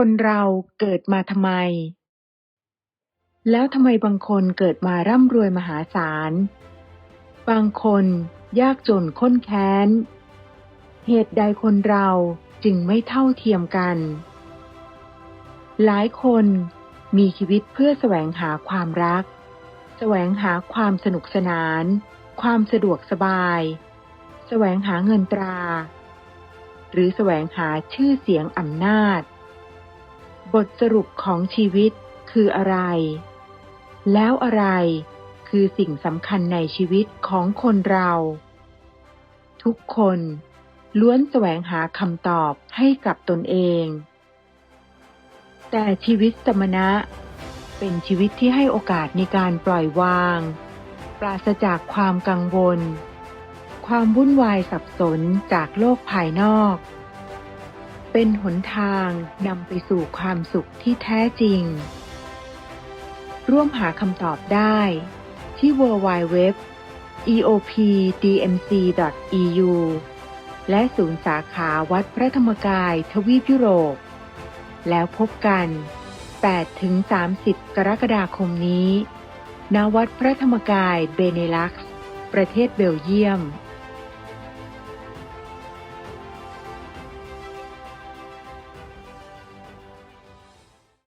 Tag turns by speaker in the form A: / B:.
A: คนเราเกิดมาทำไม แล้วทำไมบางคนเกิดมาร่ำรวยมหาศาล บางคนยากจนข้นแค้น เหตุใดคนเราจึงไม่เท่าเทียมกัน หลายคนมีชีวิตเพื่อแสวงหาความรัก แสวงหาความสนุกสนาน ความสะดวกสบาย แสวงหาเงินตรา หรือแสวงหาชื่อเสียงอำนาจ บทสรุปของชีวิตคืออะไร แล้วอะไรคือสิ่งสำคัญในชีวิตของคนเรา ทุกคนล้วนแสวงหาคำตอบให้กับตนเอง แต่ชีวิตสมณะ เป็นชีวิตที่ให้โอกาสในการปล่อยวาง ปราศจากความกังวล ความวุ่นวายสับสนจากโลกภายนอก เป็นหนทางนำไปสู่ความสุขที่แท้จริง ร่วมหาคำตอบได้ที่ www eopdmc.eu และศูนย์สาขาวัดพระธรรมกายทวีปยุโรป แล้วพบกัน 8-30 กรกฎาคมนี้ ณ วัดพระธรรมกายเบเนลักซ์ ประเทศเบลเยียม